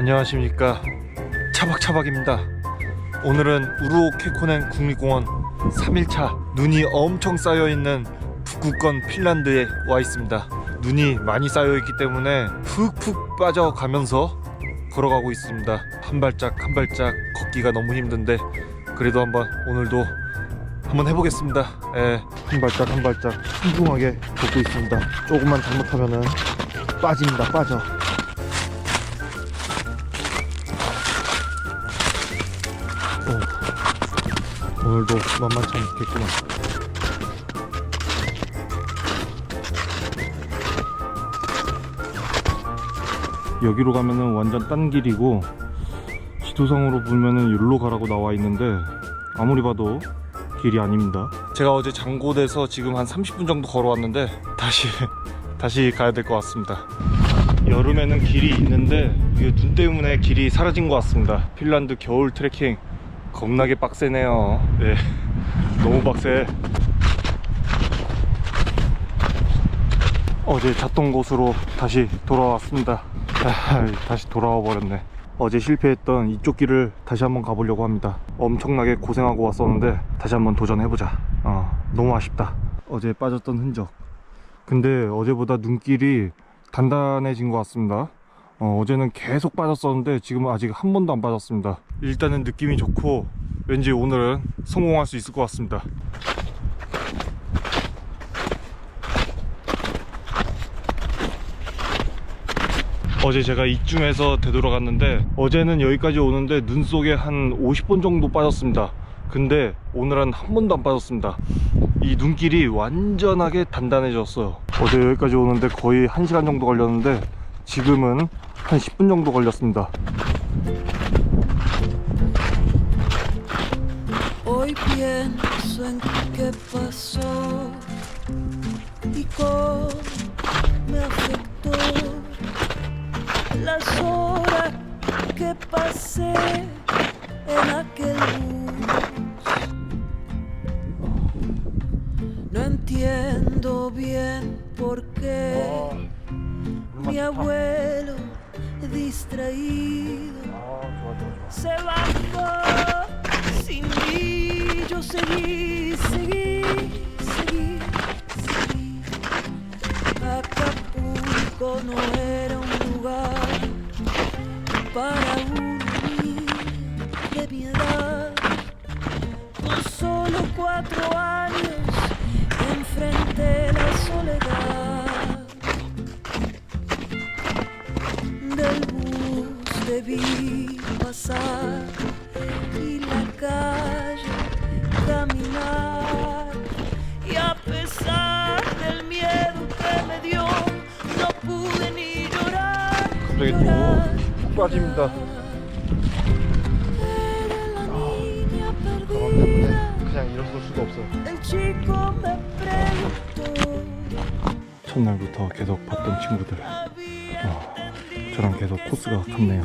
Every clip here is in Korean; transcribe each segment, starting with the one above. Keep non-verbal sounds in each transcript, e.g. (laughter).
안녕하십니까. 차박차박입니다. 오늘은 우루오케코넨 국립공원 3일차 눈이 엄청 쌓여있는 북극권 핀란드에 와 있습니다. 눈이 많이 쌓여있기 때문에 푹푹 빠져가면서 걸어가고 있습니다. 한 발짝 한 발짝 걷기가 너무 힘든데 그래도 한번 오늘도 한번 해보겠습니다. 예, 한 발짝 한 발짝 신중하게 걷고 있습니다. 조금만 잘못하면은 빠집니다. 빠져 오, 오늘도 만만치 않겠구나. 여기로 가면은 완전 딴 길이고 지도상으로 보면은 여기로 가라고 나와 있는데 아무리 봐도 길이 아닙니다. 제가 어제 장고대서 지금 한 30분 정도 걸어왔는데 다시 (laughs) 다시 가야 될 것 같습니다. 여름에는 길이 있는데 눈 때문에 길이 사라진 것 같습니다. 핀란드 겨울 트레킹 겁나게 빡세네요. 네, 너무 빡세. 어제 잤던 곳으로 다시 돌아왔습니다. 아, 다시 돌아와 버렸네. 어제 실패했던 이쪽 길을 다시 한번 가보려고 합니다. 엄청나게 고생하고 왔었는데 다시 한번 도전해보자. 어, 너무 아쉽다. 어제 빠졌던 흔적. 근데 어제보다 눈길이 단단해진 것 같습니다. 어, 어제는 계속 빠졌었는데 지금은 아직 한 번도 안 빠졌습니다. 일단은 느낌이 좋고 왠지 오늘은 성공할 수 있을 것 같습니다. 어제 제가 이쯤에서 되돌아갔는데 어제는 여기까지 오는데 눈 속에 한 50번 정도 빠졌습니다. 근데 오늘은 한 번도 안 빠졌습니다. 이 눈길이 완전하게 단단해졌어요. 어제 여기까지 오는데 거의 1시간 정도 걸렸는데 지금은 한 10분 정도 걸렸습니다. Hoy pienso en qué pasó y cómo me afectó las horas que pasé en aquel bus. No entiendo bien por qué mi abuelo distraído. Se bajó. Sin mí. Yo seguí, la niña 가방 때문에 perdida 그냥 일어설 수가 없어요. 첫날부터 계속 봤던 친구들. 어, 저랑 계속 코스가 같네요.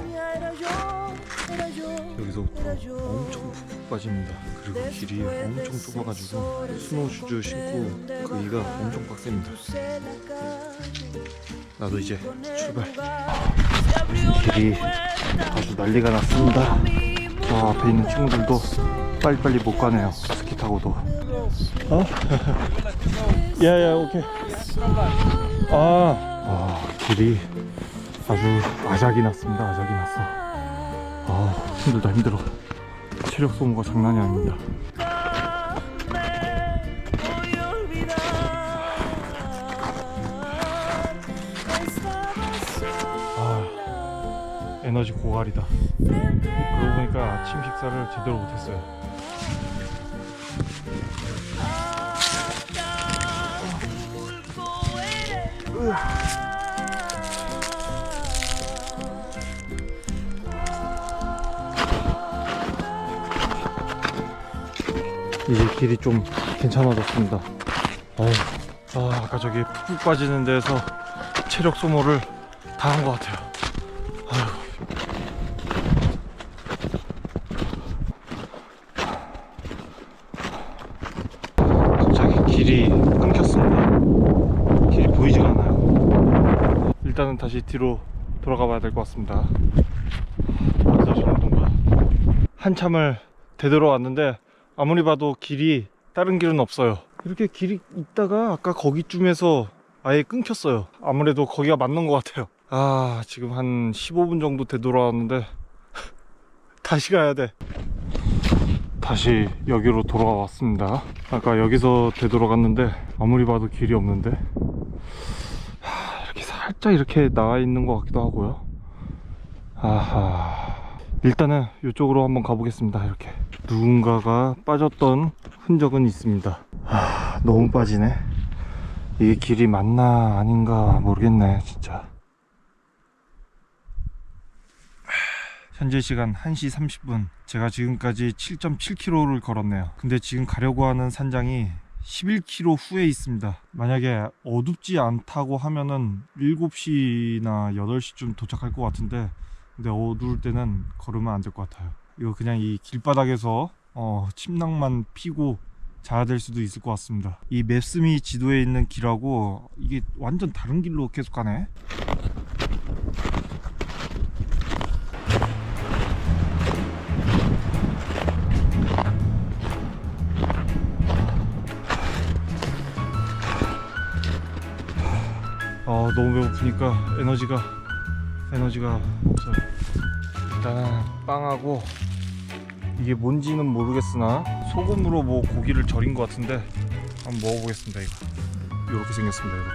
여기서부터 엄청 푹푹 빠집니다. 그리고 길이 엄청 좁아가지고 스노우 슈즈 신고 그 이가 엄청 빡셉니다. 나도 이제 출발. 길이 아주 난리가 났습니다. 저 앞에 있는 친구들도 빨리빨리 못 가네요. 스키 타고도. 어? (laughs) 야야 오케이. 아, 아 길이 아주 아작이 났습니다. 아작이 났어. 아 힘들다 힘들어. 체력 소모가 장난이 아닙니다. 에너지 고갈이다. 그러고 보니까 아침 식사를 제대로 못했어요. 이제 길이 좀 괜찮아졌습니다. 어우, 아, 아까 저기 푹푹 빠지는 데서 체력 소모를 다 한 것 같아요. 아휴. 갑자기 길이 끊겼습니다. 길이 일단은 다시 뒤로 돌아가 봐야 될 것 같습니다. 한참을 되돌아왔는데 아무리 봐도 길이 다른 길은 없어요. 이렇게 길이 있다가 아까 거기쯤에서 아예 끊겼어요. 아무래도 거기가 맞는 것 같아요. 아, 지금 한 15분 정도 되돌아왔는데 (laughs) 다시 가야 돼. 다시 여기로 돌아왔습니다. 아까 여기서 되돌아갔는데 아무리 봐도 길이 없는데 살짝 이렇게 나와 있는 것 같기도 하고요. 아하. 일단은 이쪽으로 한번 가보겠습니다. 이렇게 누군가가 빠졌던 흔적은 있습니다. 아, 너무 빠지네. 이게 길이 맞나 아닌가 모르겠네, 진짜. 현재 시간 1시 30분. 제가 지금까지 7.7km를 걸었네요. 근데 지금 가려고 하는 산장이 11km 후에 있습니다. 만약에 어둡지 않다고 하면은 7시나 8시쯤 도착할 것 같은데 근데 어두울 때는 걸으면 안 될 것 같아요. 이거 그냥 이 길바닥에서 어, 침낭만 피고 자야 될 수도 있을 것 같습니다. 이 맵스미 지도에 있는 길하고 이게 완전 다른 길로 계속 가네. 아 너무 배고프니까 에너지가 에너지가 없어요. 일단은 빵하고 이게 뭔지는 모르겠으나 소금으로 뭐 고기를 절인 것 같은데 한번 먹어보겠습니다 이거. 이렇게 생겼습니다 이렇게.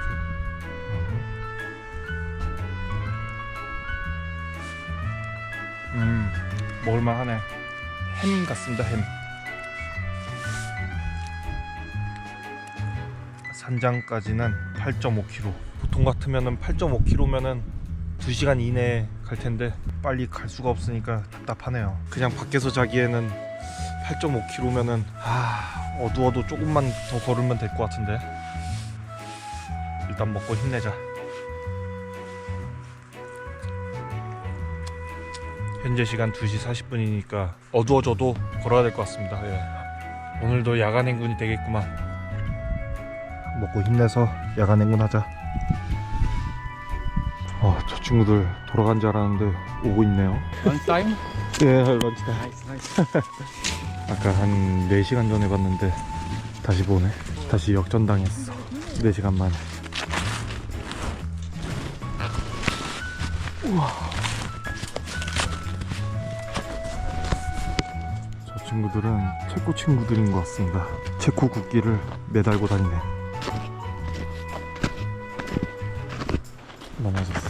음 먹을만하네. 햄 같습니다 햄. 산장까지는 8.5km. 보통 같으면은 8.5km면은 2시간 이내에 갈 텐데 빨리 갈 수가 없으니까 답답하네요. 그냥 밖에서 자기에는 8.5km면은 아, 어두워도 조금만 더 걸으면 될 것 같은데. 일단 먹고 힘내자. 현재 시간 2시 40분이니까 어두워져도 걸어야 될 것 같습니다. 예. 오늘도 야간 행군이 되겠구만. 먹고 힘내서 야간 행군하자. 어, 저 친구들 돌아간 줄 알았는데 오고 있네요. Time? (laughs) 예, 런치다. Nice, nice. 아까 한 4시간 전에 봤는데 다시 보네. 다시 역전당했어. 4시간 만에. 우와. 저 친구들은 체코 친구들인 것 같습니다. 체코 국기를 매달고 다니네. 넘어졌어.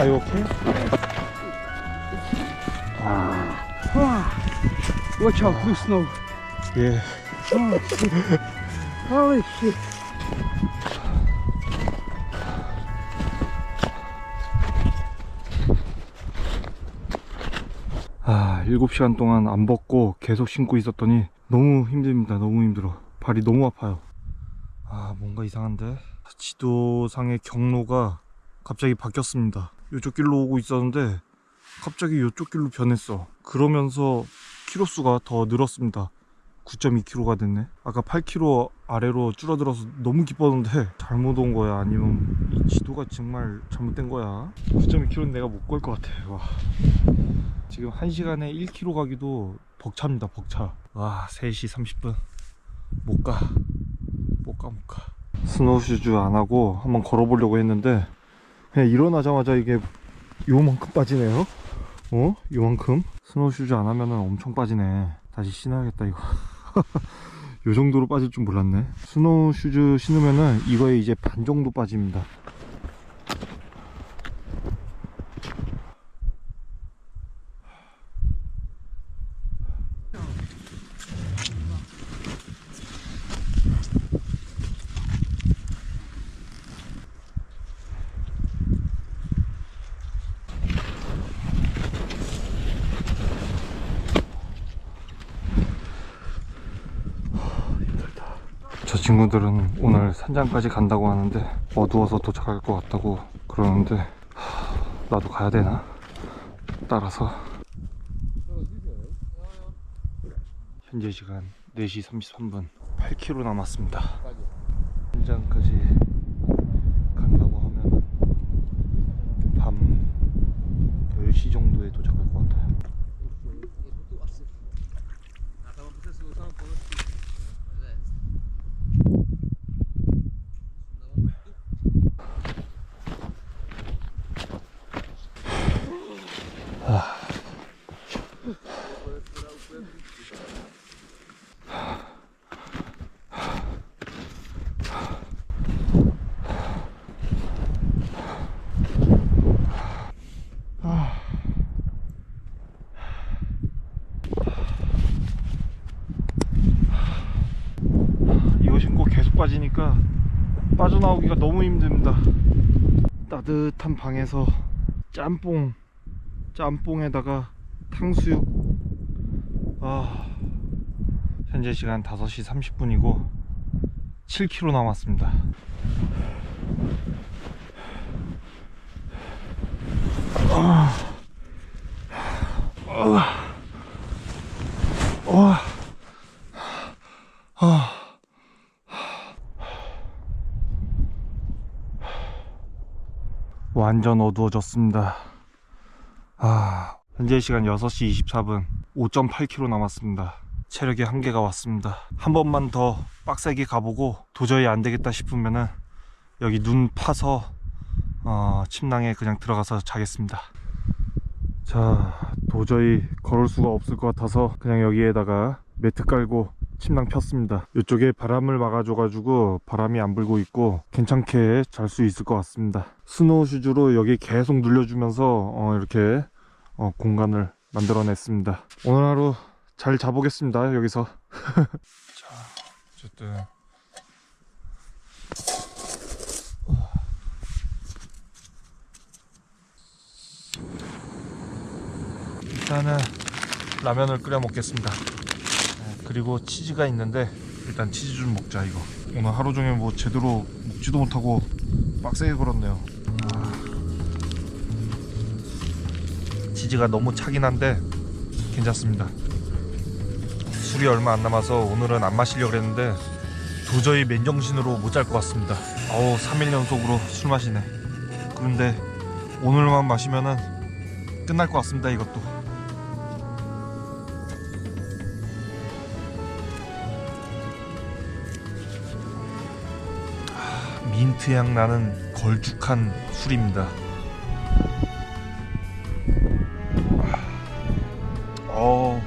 Are you okay? Watch out, blue snow. 예. Holy shit. 아, 7시간 동안 안 벗고 계속 신고 있었더니 너무 힘듭니다. 너무 힘들어. 발이 너무 아파요. 아, 뭔가 이상한데? 지도상의 경로가 갑자기 바뀌었습니다. 이쪽 길로 오고 있었는데 갑자기 이쪽 길로 변했어. 그러면서 키로수가 더 늘었습니다. 9.2km가 됐네. 아까 8km 아래로 줄어들어서 너무 기뻤는데 잘못 온 거야? 아니면 이 지도가 정말 잘못된 거야? 9.2km는 내가 못 걸 것 같아. 와. 지금 1시간에 1km 가기도 벅찹니다, 벅차. 와, 3시 30분. 못 가. 못 가, 못 가. 스노우 슈즈 안 하고 한번 걸어보려고 했는데, 그냥 일어나자마자 이게 요만큼 빠지네요. 어? 요만큼? 스노우 슈즈 안 하면은 엄청 빠지네. 다시 신어야겠다, 이거. (laughs) 요 정도로 빠질 줄 몰랐네. 스노우 슈즈 신으면은 이거에 이제 반 정도 빠집니다. 저 친구들은 오늘 산장까지 간다고 하는데 어두워서 도착할 것 같다고 그러는데 하, 나도 가야 되나? 따라서. 현재 시간 4시 33분. 8km 남았습니다. 산장까지 간다고 하면 밤 10시 정도에 빠지니까 빠져나오기가 너무 힘듭니다. 따뜻한 방에서 짬뽕, 짬뽕에다가 탕수육. 아, 현재 시간 5시 30분이고 7km 남았습니다. 와, 아, 완전 어두워졌습니다. 아, 현재 시간 6시 24분, 5.8km 남았습니다. 체력의 한계가 왔습니다. 한 번만 더 빡세게 가보고 도저히 안 되겠다 싶으면은 여기 눈 파서 어, 침낭에 그냥 들어가서 자겠습니다. 자, 도저히 걸을 수가 없을 것 같아서 그냥 여기에다가 매트 깔고 침낭 폈습니다. 이쪽에 바람을 막아줘 가지고 바람이 안 불고 있고 괜찮게 잘 수 있을 것 같습니다. 스노우 슈즈로 여기 계속 눌려주면서 어, 이렇게 어, 공간을 만들어냈습니다. 오늘 하루 잘 자보겠습니다. 여기서. (laughs) 자, 어쨌든 일단은 라면을 끓여 먹겠습니다. 네, 그리고 치즈가 있는데 일단 치즈 좀 먹자 이거. 오늘 하루 종일 뭐 제대로 먹지도 못하고 빡세게 걸었네요. 아. 치즈가 너무 차긴 한데 괜찮습니다. 술이 얼마 안 남아서 오늘은 안 마시려고 했는데 도저히 맨정신으로 못 잘 것 같습니다. 어우 3일 연속으로 술 마시네. 그런데 오늘만 마시면은 끝날 것 같습니다 이것도. 민트 향 나는 걸쭉한 술입니다. 어.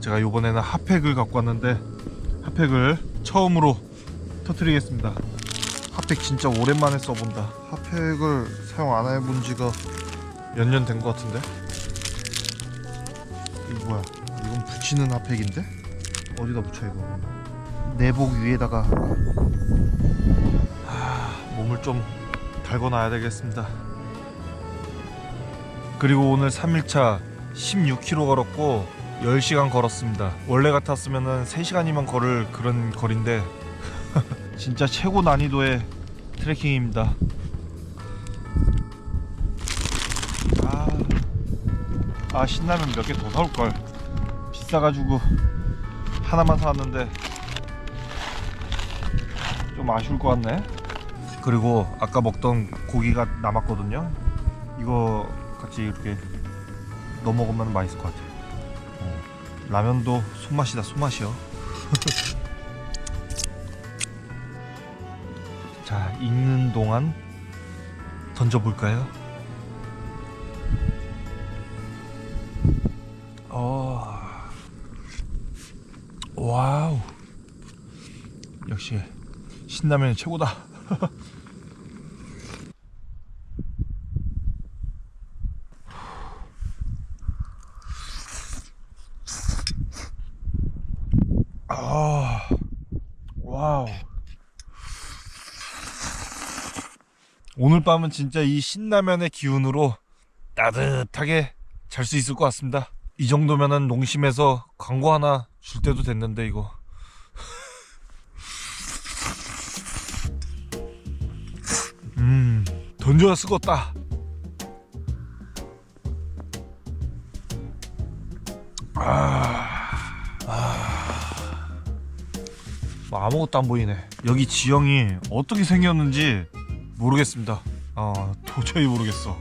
제가 이번에는 핫팩을 갖고 왔는데 핫팩을 처음으로 터트리겠습니다. 핫팩 진짜 오랜만에 써본다. 핫팩을 사용 안 해본 지가 몇 년 된 것 같은데. 이거 뭐야? 이건 붙이는 핫팩인데? 어디다 붙여 이거? 내복 위에다가 하, 몸을 좀 달궈놔야 되겠습니다. 그리고 오늘 3일차 16km 걸었고 10시간 걸었습니다. 원래 같았으면 3시간이면 걸을 그런 거리인데 (laughs) 진짜 최고 난이도의 트레킹입니다. 아, 아 신라면 몇 개 더 사올 걸. 비싸가지고 하나만 사왔는데 좀 아쉬울 것 같네. 그리고 아까 먹던 고기가 남았거든요. 이거 같이 이렇게 넣어 먹으면 맛있을 것 같아. 어, 라면도 손맛이다 손맛이요. (laughs) 자 익는 동안 던져볼까요? 어, 와우. 역시 신라면이 최고다. (laughs) 아, 와우. 오늘 밤은 진짜 이 신라면의 기운으로 따뜻하게 잘 수 있을 것 같습니다. 이 정도면은 농심에서 광고 하나 줄 때도 됐는데 이거. 던져야 쓰겄다. 뭐 아무것도 안 보이네. 여기 지형이 어떻게 생겼는지 모르겠습니다. 아, 도저히 모르겠어.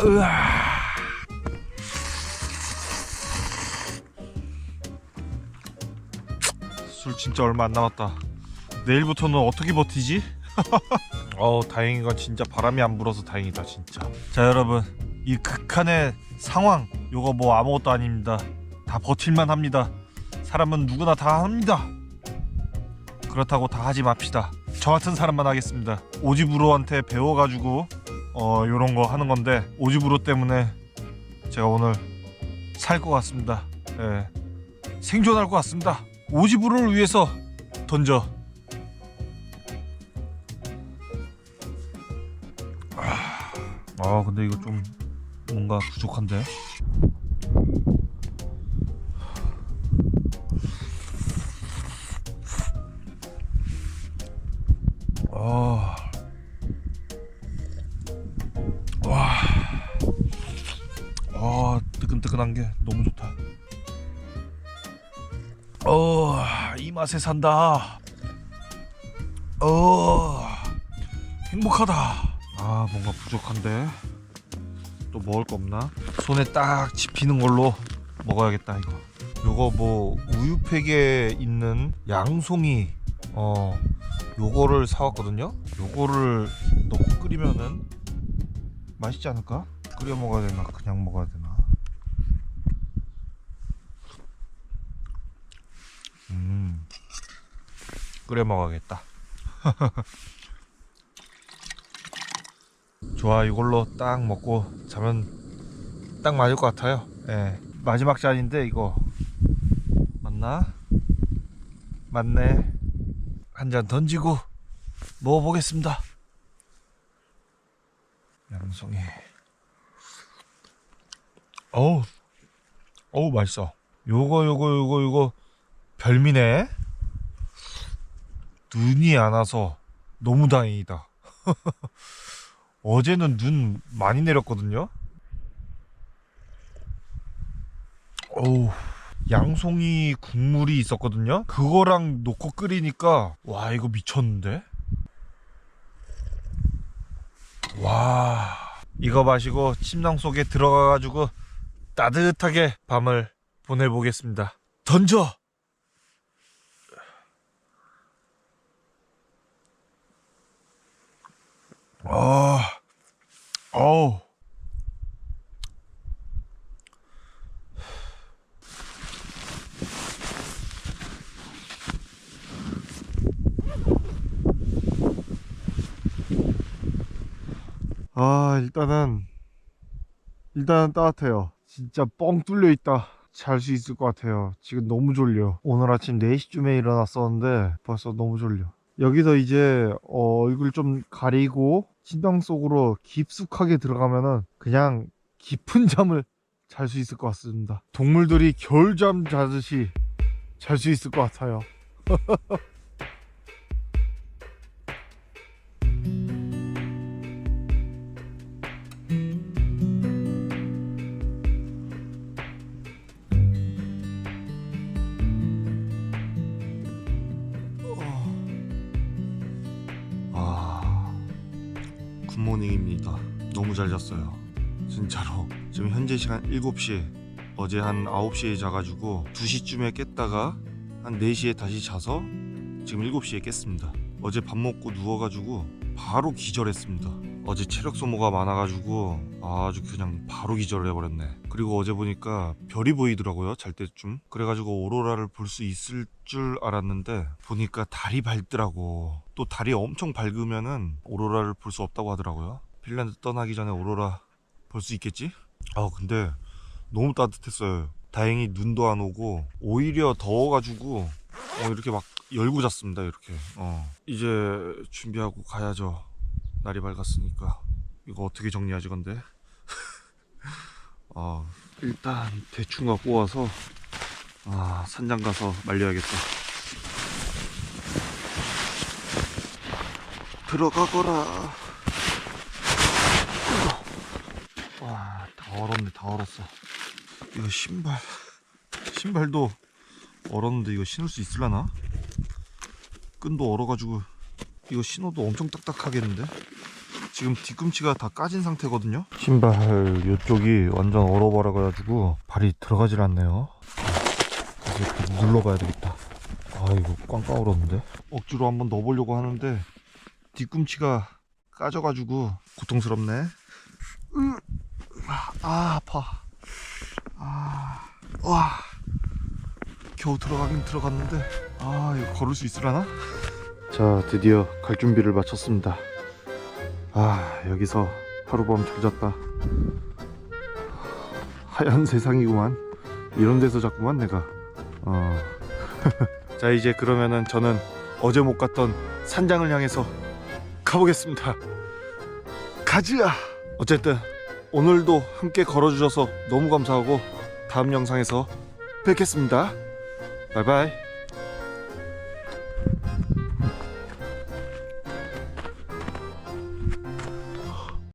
으아. 술 진짜 얼마 안 남았다. 내일부터는 어떻게 버티지? (laughs) 어 다행인 건 진짜 바람이 안 불어서 다행이다 진짜. 자 여러분 이 극한의 상황 요거 뭐 아무것도 아닙니다. 다 버틸만 합니다. 사람은 누구나 다 합니다. 그렇다고 다 하지 맙시다. 저 같은 사람만 하겠습니다. 오지부로한테 배워가지고 어 요런 거 하는 건데 오지부로 때문에 제가 오늘 살 것 같습니다. 예. 생존할 것 같습니다. 오지부로를 위해서 던져. 아, 아 근데 이거 좀 뭔가 부족한데. 게 너무 좋다. 어, 이 맛에 산다. 어, 행복하다. 아, 뭔가 부족한데. 또 먹을 거 없나? 손에 딱 집히는 걸로 먹어야겠다 이거. 요거 뭐 우유팩에 있는 양송이 어 요거를 사왔거든요. 요거를 넣고 끓이면은 맛있지 않을까? 끓여 먹어야 되나 그냥 먹어야 되나? 음 끓여 먹어야겠다. (laughs) 좋아 이걸로 딱 먹고 자면 딱 맞을 것 같아요. 예 마지막 잔인데 이거 맞나? 맞네. 한 잔 던지고 먹어보겠습니다. 양송이. 어우, 어우 맛있어. 요거 요거 요거 요거 별미네. 눈이 안 와서 너무 다행이다. (laughs) 어제는 눈 많이 내렸거든요. 어우. 양송이 국물이 있었거든요. 그거랑 놓고 끓이니까 와 이거 미쳤는데. 와 이거 마시고 침낭 속에 들어가가지고 따뜻하게 밤을 보내보겠습니다. 던져. 아, 어우. 아 일단은 일단은 따뜻해요. 진짜 뻥 뚫려 있다. 잘 수 있을 것 같아요. 지금 너무 졸려. 오늘 아침 4시쯤에 일어났었는데 벌써 너무 졸려. 여기서 이제 어, 얼굴 좀 가리고 침낭 속으로 깊숙하게 들어가면은 그냥 깊은 (laughs) 잠을 잘 수 있을 것 같습니다. 동물들이 겨울잠 자듯이 잘 수 있을 것 같아요 (laughs) 시간 7시 어제 한 9시에 자가지고 2시쯤에 깼다가 한 4시에 다시 자서 지금 7시에 깼습니다. 어제 밥 먹고 누워가지고 바로 기절했습니다. 어제 체력 소모가 많아가지고 아주 그냥 바로 기절을 해버렸네. 그리고 어제 보니까 별이 보이더라고요 잘 때쯤. 그래가지고 오로라를 볼 수 있을 줄 알았는데 보니까 달이 밝더라고. 또 달이 엄청 밝으면은 오로라를 볼 수 없다고 하더라고요. 핀란드 떠나기 전에 오로라 볼 수 있겠지? 아 근데 너무 따뜻했어요. 다행히 눈도 안 오고 오히려 더워가지고 어, 이렇게 막 열고 잤습니다 이렇게. 어. 이제 준비하고 가야죠. 날이 밝았으니까. 이거 어떻게 정리하지 건데? (laughs) 어, 일단 대충 갖고 와서 아, 산장 가서 말려야겠다. 들어가거라 와, 다 얼었네 다 얼었어 이거 신발 신발도 얼었는데 이거 신을 수 있을라나? 끈도 얼어가지고 이거 신어도 엄청 딱딱하겠는데? 지금 뒤꿈치가 다 까진 상태거든요? 신발 이쪽이 완전 얼어버려가지고 발이 들어가질 않네요 이렇게 눌러봐야 되겠다 아 이거 꽝꽝 얼었는데? 억지로 한번 넣어보려고 하는데 뒤꿈치가 까져가지고 고통스럽네 으, 아 아파. 아, 와. 겨우 들어가긴 들어갔는데 아 이거 걸을 수 있으려나? 자 드디어 갈 준비를 마쳤습니다. 아 여기서 하룻밤 잘 잤다. 하얀 세상이구만. 이런 데서 잤구만 내가. 어. (laughs) 자 이제 그러면은 저는 어제 못 갔던 산장을 향해서 가보겠습니다. 가즈아 어쨌든 오늘도 함께 걸어주셔서 너무 감사하고 다음 영상에서 뵙겠습니다. 바이바이